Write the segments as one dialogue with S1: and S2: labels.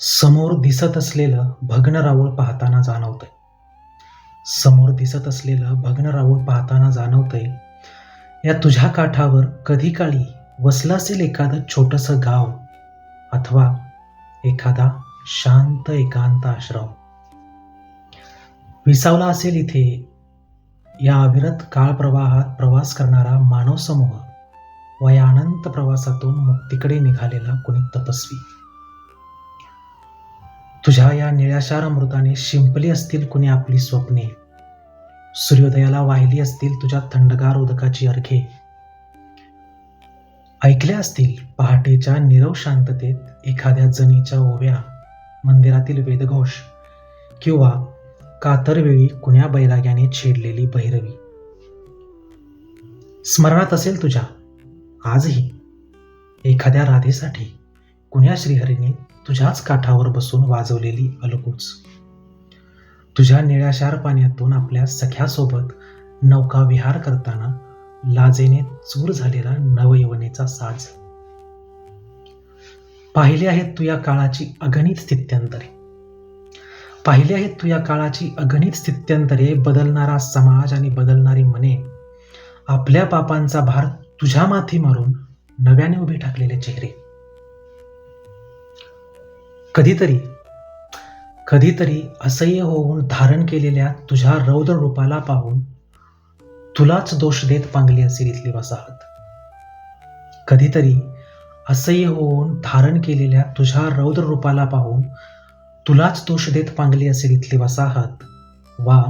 S1: समोर दिसत असलेलं भग्न राऊळ पाहताना जाणवतंय. समोर दिसत असलेलं भग्न राऊळ पाहताना जाणवतंय या तुझ्या काठावर कधी काळी वसलं असेल एखादं छोटंसं गाव अथवा एखादा शांत एकांत आश्रम. विसावला असेल इथे या अविरत काळ प्रवाहात प्रवास करणारा मानव समूह व या अनंत प्रवासातून मुक्तीकडे निघालेला कुणी तपस्वी. तुझ्या या निळ्याशार अमृताने शिंपली असतील कुणी आपली स्वप्ने. सूर्योदयाला वाहिली असतील तुझ्या थंडगार उदकाची अर्घे ऐकल्या असतील पहाटेच्या निरव शांततेत एखाद्या जनीच्या ओव्या मंदिरातील वेदघोष किंवा कातरवेळी कुण्या बैराग्याने छेडलेली भैरवी. स्मरणात असेल तुझ्या आजही एखाद्या राधेसाठी. कुण्या श्रीहरीने तुझ्याच काठावर बसून वाजवलेली अलगूच. तुझ्या निळ्याशार पाण्यातून आपल्या सख्यासोबत नौका विहार करताना लाजेने चूर झालेला नवयवनेचा साज. पाहिले आहेत तू या काळाची अगणित स्थित्यंतरे. पाहिले आहेत तू या काळाची अगणित स्थित्यंतरे बदलणारा समाज आणि बदलणारी मने. आपल्या पापांचा भार तुझ्या माथी मारून नव्याने उभे ठाकलेले चेहरे. कधीतरी कधीतरी असह्य होऊन धारण केलेल्या तुझ्या रौद्र रूपाला पाहून तुलाच दोष देत पांगली असेल इथली वसाहत. कधीतरी असह्य होऊन धारण केलेल्या तुझ्या रौद्र रूपाला पाहून तुलाच दोष देत पांगली असेल इथली वसाहत वा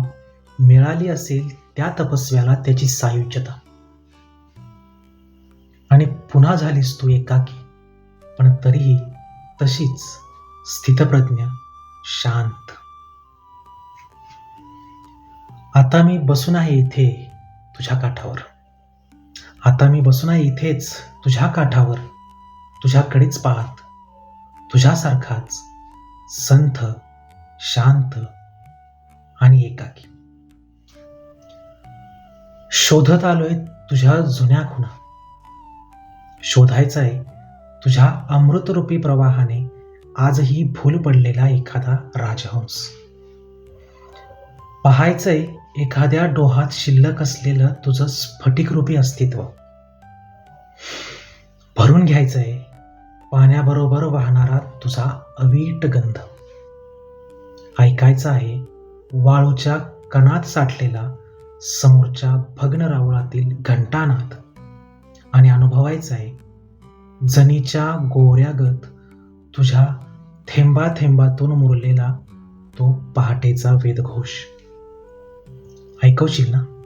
S1: मिळाली असेल त्या तपस्व्याला त्याची सायुज्यता. आणि पुन्हा झालीस तू एकाकी पण तरीही तशीच स्थितप्रज्ञ शांत. आता मी बसून आहे इथे तुझ्या काठावर. आता मी बसून आहे इथेच तुझ्या काठावर. तुझ्याकडेच पाहत तुझ्यासारखाच संथ शांत आणि एकाकी. शोधत आलोय तुझ्या जुन्या खुणा. शोधायचं आहे तुझ्या अमृतरूपी प्रवाहाने आजही भूल पडलेला एखादा राजहंस. पाहायचंय एखाद्या डोहात शिल्लक असलेलं तुझं स्फटिकरूपी अस्तित्व. भरून घ्यायचंय. पाण्याबरोबर वाहणारा तुझा अवीट गंध. ऐकायचं आहे वाळूच्या कणात साठलेला समोरच्या भग्न रावळातील घंटानाद. आणि अनुभवायचं आहे जनीच्या गोऱ्यागत तुझ्या थेंबा थेंबातून मुरलेला तो पहाटेचा वेदघोष. ऐकवशील ना?